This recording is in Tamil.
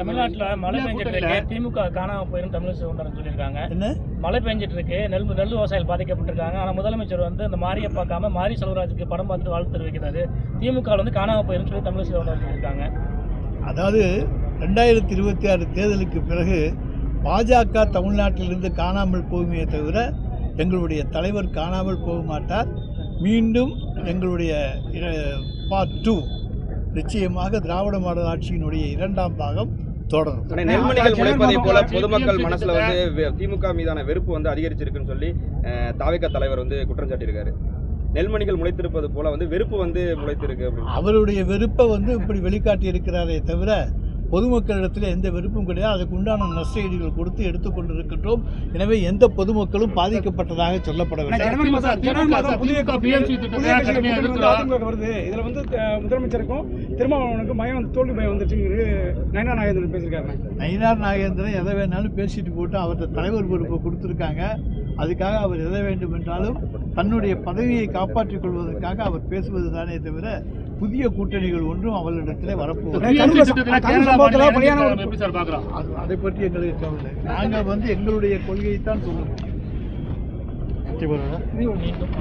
தமிழ்நாட்டுல மழை பெஞ்சிட்டு இருக்கு. திமுக காணாம போயிரும் தமிழிசை சவுந்தரன் சொல்லியிருக்காங்க. என்ன? மழை பெஞ்சிட்டு இருக்கு நெல் நெல் விவசாயிகள் பாதிக்கப்பட்டிருக்காங்க. ஆனா முதலமைச்சர் வந்து அந்த மாரியை பார்க்காம மாரி செல்வராஜுக்கு படம் பார்த்து வாழ்த்து தெரிவிக்கிறாரு. திமுக வந்து காணாம போயிரும் சொல்லி தமிழிசை சவுந்தரன் சொல்லியிருக்காங்க. அதாவது ரெண்டாயிரத்தி இருபத்தி ஆறு தேர்தலுக்கு பிறகு பாஜக தமிழ்நாட்டிலிருந்து காணாமல் போகுமே தவிர எங்களுடைய தலைவர் காணாமல் போக மாட்டார். மீண்டும் எங்களுடைய பார்ட் டூ நிச்சயமாக திராவிட மாடல் ஆட்சியினுடைய இரண்டாம் பாகம். தொடரும். நெல்மணிகள் முளைப்பதை போல பொதுமக்கள் மனசுல வந்து திமுக மீதான வெறுப்பு வந்து அதிகரிச்சிருக்குன்னு சொல்லி அஹ், தாவேகா தலைவர் வந்து குற்றம் சாட்டியிருக்காரு. நெல்மணிகள் முளைத்திருப்பது போல வந்து வெறுப்பு வந்து முளைத்திருக்கு அப்படின்னு. அவருடைய வெறுப்பை வந்து இப்படி வெளிக்காட்டி இருக்கிறாரே தவிர பொதுமக்களிடத்தில் எந்த வெறுப்பும் கிடையாது. அதுக்கு உண்டான நஷ்டஈடுகள் கொடுத்து எடுத்துக்கொண்டு இருக்கின்றோம் எனவே எந்த பொதுமக்களும் பாதிக்கப்பட்டதாக சொல்லப்படவில்லை. வருது இதுல வந்து முதலமைச்சருக்கும் திருமாவளவனுக்கும் வந்து தோல்வி பயம் வந்துருச்சுங்கிறது நயனா நாகேந்திரன் பேசியிருக்காரு நயினார் நாகேந்திரன் எதை வேணாலும் பேசிட்டு போட்டு அவர்கிட்ட தலைவர் பொறுப்பை கொடுத்துருக்காங்க. அதுக்காக அவர் எதை வேண்டும் என்றாலும் தன்னுடைய பதவியை காப்பாற்றிக் கொள்வதற்காக அவர் பேசுவது தானே தவிர புதிய கூட்டணிகள் ஒன்றும் அவர்களிடத்தில் வரப்போவதில்லை. சம்பவத்துல பலியான எப்படி சார் பார்க்கலாம் அது அதை பற்றி எங்களுக்கு கவலை நாங்கள் வந்து எங்களுடைய கொள்கையை தான் சொல்ல முடியும் மீண்டும்